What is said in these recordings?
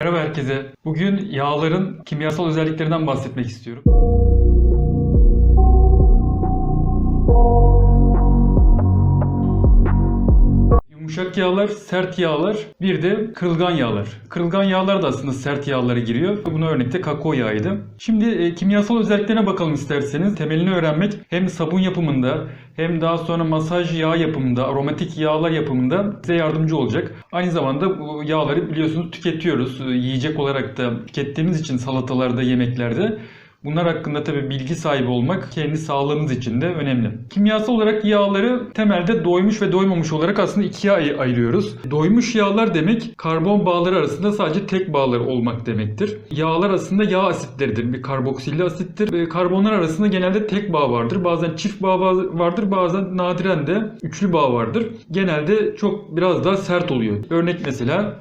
Merhaba herkese. Bugün yağların kimyasal özelliklerinden bahsetmek istiyorum. Yumuşak yağlar, sert yağlar, bir de kırılgan yağlar. Kırılgan yağlar da aslında sert yağlara giriyor. Buna örnek de kakao yağıydı. Şimdi e, kimyasal özelliklerine bakalım isterseniz. Temelini öğrenmek hem sabun yapımında hem daha sonra masaj yağ yapımında, aromatik yağlar yapımında size yardımcı olacak. Aynı zamanda bu yağları biliyorsunuz tüketiyoruz. E, Yiyecek olarak da tükettiğimiz için salatalarda, yemeklerde Bunlar hakkında tabii bilgi sahibi olmak kendi sağlığımız için de önemli. Kimyasal olarak yağları temelde doymuş ve doymamış olarak aslında ikiye ay- ayırıyoruz. Doymuş yağlar demek karbon bağları arasında sadece tek bağları olmak demektir. Yağlar aslında yağ asitleridir. Bir karboksilli asittir. Ve karbonlar arasında genelde tek bağ vardır. Bazen çift bağ va- vardır. Bazen nadiren de üçlü bağ vardır. Genelde çok biraz daha sert oluyor. Örnek mesela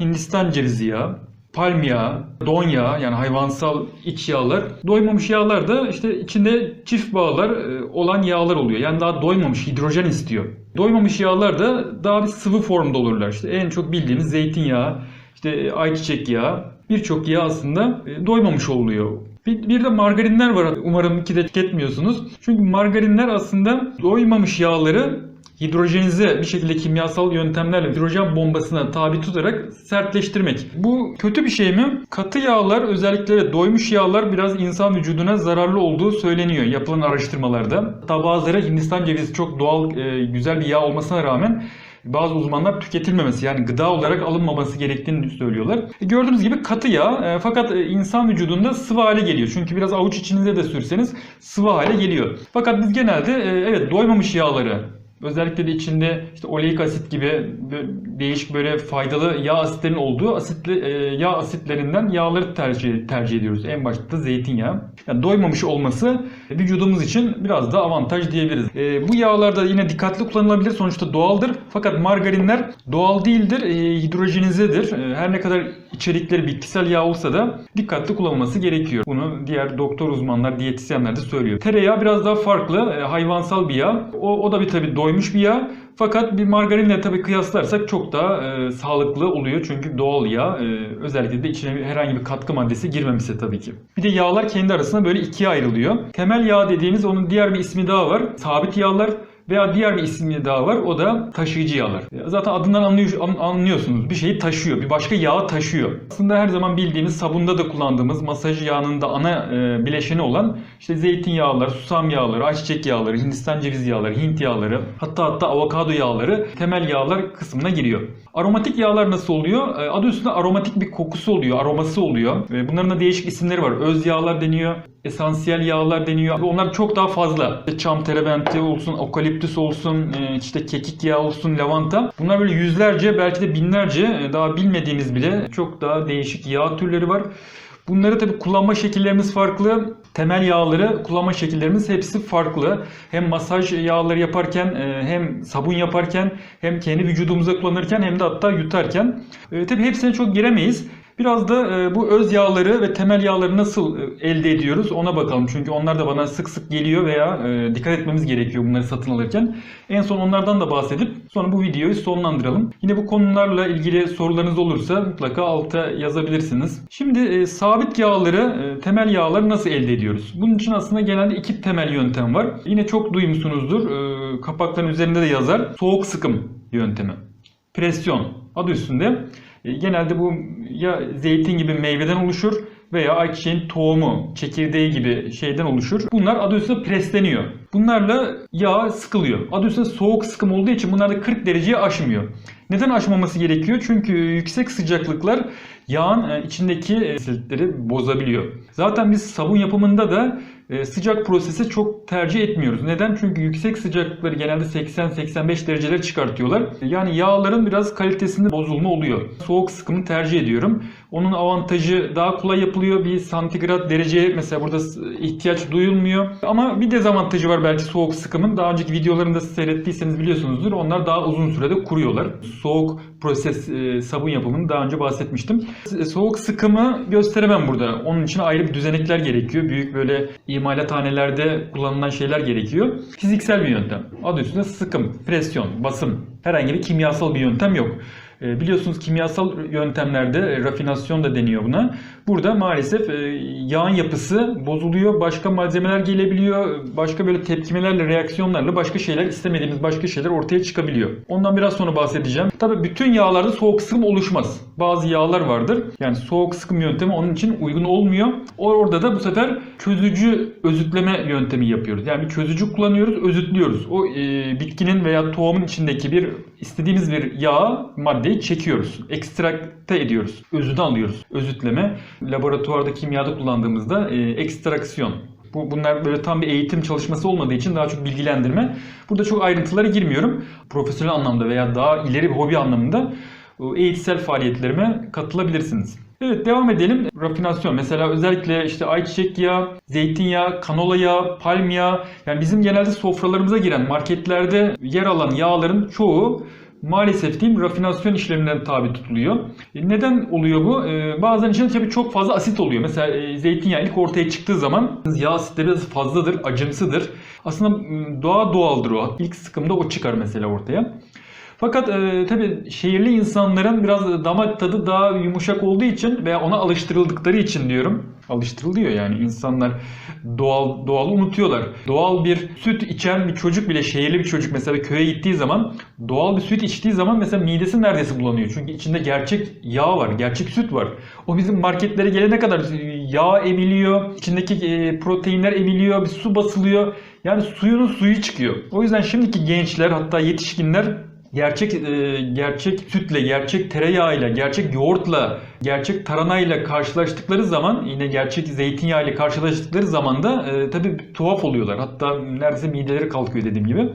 Hindistan cevizi yağı, palm yağı, don yağı yani hayvansal iç yağlar. Doymamış yağlar da işte içinde çift bağlar e, olan yağlar oluyor. Yani daha doymamış hidrojen istiyor. Doymamış yağlar da daha bir sıvı formda olurlar. İşte en çok bildiğimiz zeytinyağı, işte ayçiçek yağı, birçok yağ aslında e, doymamış oluyor. Bir, bir de margarinler var. Umarım ki de tüketmiyorsunuz. Çünkü margarinler aslında doymamış yağları hidrojenize bir şekilde kimyasal yöntemlerle hidrojen bombasına tabi tutarak sertleştirmek. Bu kötü bir şey mi? Katı yağlar özellikle doymuş yağlar biraz insan vücuduna zararlı olduğu söyleniyor yapılan araştırmalarda. Hatta bazıları Hindistan cevizi çok doğal e, güzel bir yağ olmasına rağmen bazı uzmanlar tüketilmemesi yani gıda olarak alınmaması gerektiğini söylüyorlar. E, gördüğünüz gibi katı yağ e, fakat insan vücudunda sıvı hale geliyor. Çünkü biraz avuç içinize de sürseniz sıvı hale geliyor. Fakat biz genelde evet doymamış yağları Özellikle de içinde işte oleik asit gibi değişik böyle faydalı yağ asitlerinin olduğu asitli e, yağ asitlerinden yağları tercih tercih ediyoruz. En başta da zeytinyağı. Yani doymamış olması vücudumuz için biraz da avantaj diyebiliriz. E, bu yağlar da yine dikkatli kullanılabilir. Sonuçta doğaldır. Fakat margarinler doğal değildir. E, hidrojenizedir. E, her ne kadar içerikleri bitkisel yağ olsa da dikkatli kullanılması gerekiyor. Bunu diğer doktor uzmanlar, diyetisyenler de söylüyor. Tereyağı biraz daha farklı. hayvansal bir yağ. O, o da bir tabii doymuş bir yağ. Fakat bir margarinle tabii kıyaslarsak çok daha e, sağlıklı oluyor. Çünkü doğal yağ. e, özellikle de içine herhangi bir katkı maddesi girmemişse tabii ki. Bir de yağlar kendi arasında böyle ikiye ayrılıyor. Temel yağ dediğimiz onun diğer bir ismi daha var. Sabit yağlar veya diğer bir ismi daha var. O da taşıyıcı yağlar. Zaten adından anlıyor, an- anlıyorsunuz. Bir şeyi taşıyor. Bir başka yağı taşıyor. Aslında her zaman bildiğimiz sabunda da kullandığımız masaj yağının da ana e, bileşeni olan işte zeytinyağları, susam yağları, ayçiçek yağları, Hindistan cevizi yağları, Hint yağları, hatta hatta avokado yağları temel yağlar kısmına giriyor. Aromatik yağlar nasıl oluyor? E, Adı üstünde aromatik bir kokusu oluyor, aroması oluyor. Bunların da değişik isimleri var. Öz yağlar deniyor, esansiyel yağlar deniyor. Onlar çok daha fazla. İşte Çam terebenti olsun, okaliptüs olsun, e, işte kekik yağı olsun, lavanta. Bunlar böyle yüzlerce belki de binlerce e, daha bilmediğimiz bile çok daha değişik yağ türleri var. Bunları tabii kullanma şekillerimiz farklı. Temel yağları kullanma şekillerimiz hepsi farklı. Hem masaj yağları yaparken e, hem sabun yaparken hem kendi vücudumuza kullanırken hem de hatta yutarken. E, tabii hepsine çok giremeyiz. Biraz da e, bu öz yağları ve temel yağları nasıl e, elde ediyoruz ona bakalım. Çünkü onlar da bana sık sık geliyor veya e, dikkat etmemiz gerekiyor bunları satın alırken. En son onlardan da bahsedip sonra bu videoyu sonlandıralım. Yine bu konularla ilgili sorularınız olursa mutlaka alta yazabilirsiniz. Şimdi sabit yağları, temel yağları nasıl elde ediyoruz? Bunun için aslında genelde iki temel yöntem var. Yine çok duymuşsunuzdur. Kapakların üzerinde de yazar. Soğuk sıkım yöntemi. Presyon adı üstünde. E, Genelde bu ya zeytin gibi meyveden oluşur veya ayçiçeğin tohumu, çekirdeği gibi şeyden oluşur. Bunlar adı üstünde presleniyor. Bunlarla yağ sıkılıyor. Adı üstünde soğuk sıkım olduğu için bunlar da 40 dereceye aşmıyor. Neden aşmaması gerekiyor? Çünkü yüksek sıcaklıklar yağın e, içindeki e, asitleri bozabiliyor. Zaten biz sabun yapımında da sıcak prosesi çok tercih etmiyoruz. Neden? Çünkü yüksek sıcaklıkları genelde 80-85 dereceler çıkartıyorlar. Yani yağların biraz kalitesinde bozulma oluyor. Soğuk sıkımı tercih ediyorum. Onun avantajı daha kolay yapılıyor. Bir santigrat dereceye mesela burada ihtiyaç duyulmuyor. Ama bir dezavantajı var belki soğuk sıkımın. Daha önceki videolarında seyrettiyseniz biliyorsunuzdur. Onlar daha uzun sürede kuruyorlar. Soğuk proses e, sabun yapımını daha önce bahsetmiştim. S- Soğuk sıkımı gösteremem burada. Onun için ayrı bir düzenekler gerekiyor. Büyük böyle imalathanelerde kullanılan şeyler gerekiyor. Fiziksel bir yöntem. Adı üstünde sıkım, presyon, basım. Herhangi bir kimyasal bir yöntem yok. E, biliyorsunuz kimyasal yöntemlerde e, rafinasyon da deniyor buna. Burada maalesef e, yağın yapısı bozuluyor. Başka malzemeler gelebiliyor. Başka böyle tepkimelerle, reaksiyonlarla başka şeyler istemediğimiz başka şeyler ortaya çıkabiliyor. Ondan biraz sonra bahsedeceğim. Tabii bütün yağlarda soğuk sıkım oluşmaz. Bazı yağlar vardır. Yani soğuk sıkım yöntemi onun için uygun olmuyor. Orada da bu sefer çözücü özütleme yöntemi yapıyoruz. Yani bir çözücü kullanıyoruz, özütlüyoruz. O e, bitkinin veya tohumun içindeki bir istediğimiz bir yağ maddeyi çekiyoruz. Ekstrakte ediyoruz. Özünü alıyoruz. Özütleme laboratuvarda kimyada kullandığımızda e, ekstraksiyon. Bu, bunlar böyle tam bir eğitim çalışması olmadığı için daha çok bilgilendirme. Burada çok ayrıntılara girmiyorum. Profesyonel anlamda veya daha ileri bir hobi anlamında eğitsel faaliyetlerime katılabilirsiniz. Evet devam edelim. Rafinasyon mesela özellikle işte ayçiçek yağı, zeytinyağı, kanola yağı, palm yağı yani bizim genelde sofralarımıza giren marketlerde yer alan yağların çoğu maalesef diyeyim rafinasyon işleminden tabi tutuluyor. E, Neden oluyor bu? E, bazen içinde tabii çok fazla asit oluyor. Mesela e, zeytinyağı ilk ortaya çıktığı zaman yağ asitleri biraz fazladır, acımsıdır. Aslında doğa doğaldır o. İlk sıkımda o çıkar mesela ortaya. Fakat e, tabii şehirli insanların biraz damak tadı daha yumuşak olduğu için veya ona alıştırıldıkları için diyorum. Alıştırılıyor yani insanlar doğal doğal unutuyorlar. Doğal bir süt içen bir çocuk bile şehirli bir çocuk mesela köye gittiği zaman doğal bir süt içtiği zaman mesela midesi neredeyse bulanıyor. Çünkü içinde gerçek yağ var, gerçek süt var. O bizim marketlere gelene kadar yağ emiliyor, içindeki e, proteinler emiliyor, bir su basılıyor. Yani suyunun suyu çıkıyor. O yüzden şimdiki gençler hatta yetişkinler gerçek e, gerçek sütle, gerçek tereyağıyla, gerçek yoğurtla, gerçek taranayla karşılaştıkları zaman yine gerçek zeytinyağıyla karşılaştıkları zaman da e, tabii tuhaf oluyorlar. Hatta neredeyse mideleri kalkıyor dediğim gibi.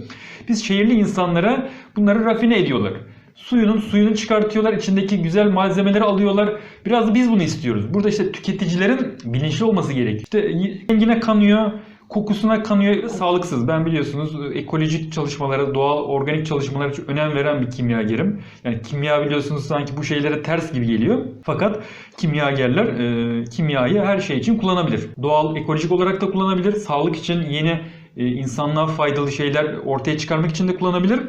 Biz şehirli insanlara bunları rafine ediyorlar. Suyunun suyunu çıkartıyorlar, içindeki güzel malzemeleri alıyorlar. Biraz da biz bunu istiyoruz. Burada işte tüketicilerin bilinçli olması gerekiyor. İşte rengine kanıyor, kokusuna kanıyor sağlıksız. Ben biliyorsunuz ekolojik çalışmalara, doğal organik çalışmalara çok önem veren bir kimyagerim. Yani kimya biliyorsunuz sanki bu şeylere ters gibi geliyor. Fakat kimyagerler e, kimyayı her şey için kullanabilir. Doğal, ekolojik olarak da kullanabilir. Sağlık için yeni e, insanlığa faydalı şeyler ortaya çıkarmak için de kullanabilir.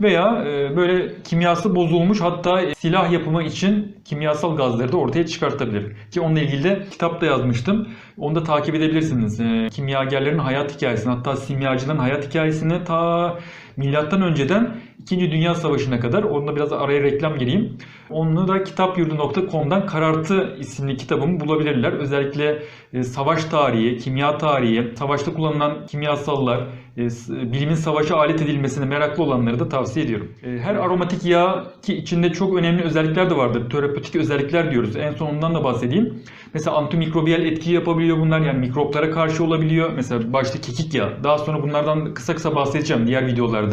Veya e, böyle kimyası bozulmuş hatta e, silah yapımı için kimyasal gazları da ortaya çıkartabilir. Ki onunla ilgili de kitapta yazmıştım. Onu da takip edebilirsiniz. E, kimyagerlerin hayat hikayesini hatta simyacıların hayat hikayesini ta milattan önceden 2. Dünya Savaşı'na kadar. Onunla biraz araya reklam gireyim. Onu da kitapyurdu.com'dan Karartı isimli kitabımı bulabilirler. Özellikle e, savaş tarihi, kimya tarihi, savaşta kullanılan kimyasallar, e, bilimin savaşa alet edilmesine meraklı olanları da tavsiye ediyorum. E, Her aromatik yağ ki içinde çok önemli özellikler de vardır. Terapötik özellikler diyoruz. En son ondan da bahsedeyim. Mesela antimikrobiyal etki yapabiliyor bunlar. Yani mikroplara karşı olabiliyor. Mesela başta kekik yağı. Daha sonra bunlardan kısa kısa bahsedeceğim diğer videolarda.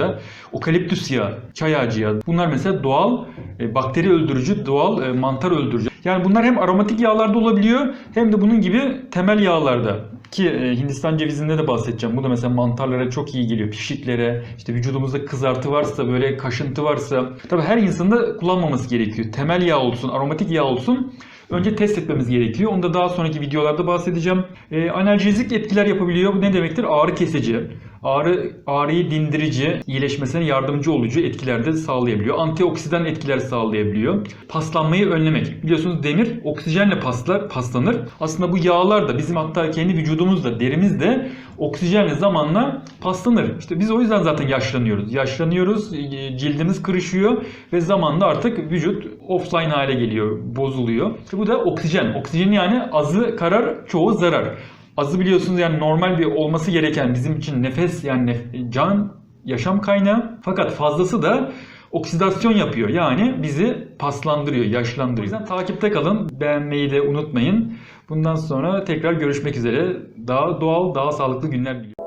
Okaliptüs yağı, çay ağacı yağı. Bunlar mesela doğal e, bakteri öldürücü, doğal e, mantar öldürücü. Yani bunlar hem aromatik yağlarda olabiliyor hem de bunun gibi temel yağlarda. Ki e, Hindistan cevizinde de bahsedeceğim. Bu da mesela mantarlara çok iyi geliyor. Pişiklere, işte vücudumuzda kızartı varsa, böyle kaşıntı varsa. Tabii her insanın da kullanmaması gerekiyor. Temel yağ olsun, aromatik yağ olsun. Önce test etmemiz gerekiyor. Onu da daha sonraki videolarda bahsedeceğim. E, analjezik etkiler yapabiliyor. Bu ne demektir? Ağrı kesici. Ağrı, ağrıyı dindirici, iyileşmesine yardımcı olucu etkiler de sağlayabiliyor. Antioksidan etkiler sağlayabiliyor. Paslanmayı önlemek. Biliyorsunuz demir oksijenle paslar, paslanır. Aslında bu yağlar da bizim hatta kendi vücudumuzda, derimizde oksijenle zamanla paslanır. İşte biz o yüzden zaten yaşlanıyoruz. Yaşlanıyoruz, e, cildimiz kırışıyor ve zamanla artık vücut offline hale geliyor, bozuluyor. İşte bu da oksijen. Oksijen yani azı karar, çoğu zarar. Azı biliyorsunuz yani normal bir olması gereken bizim için nefes yani nef- can, yaşam kaynağı. Fakat fazlası da oksidasyon yapıyor. Yani bizi paslandırıyor, yaşlandırıyor. O yüzden takipte kalın. Beğenmeyi de unutmayın. Bundan sonra tekrar görüşmek üzere. Daha doğal, daha sağlıklı günler diliyorum.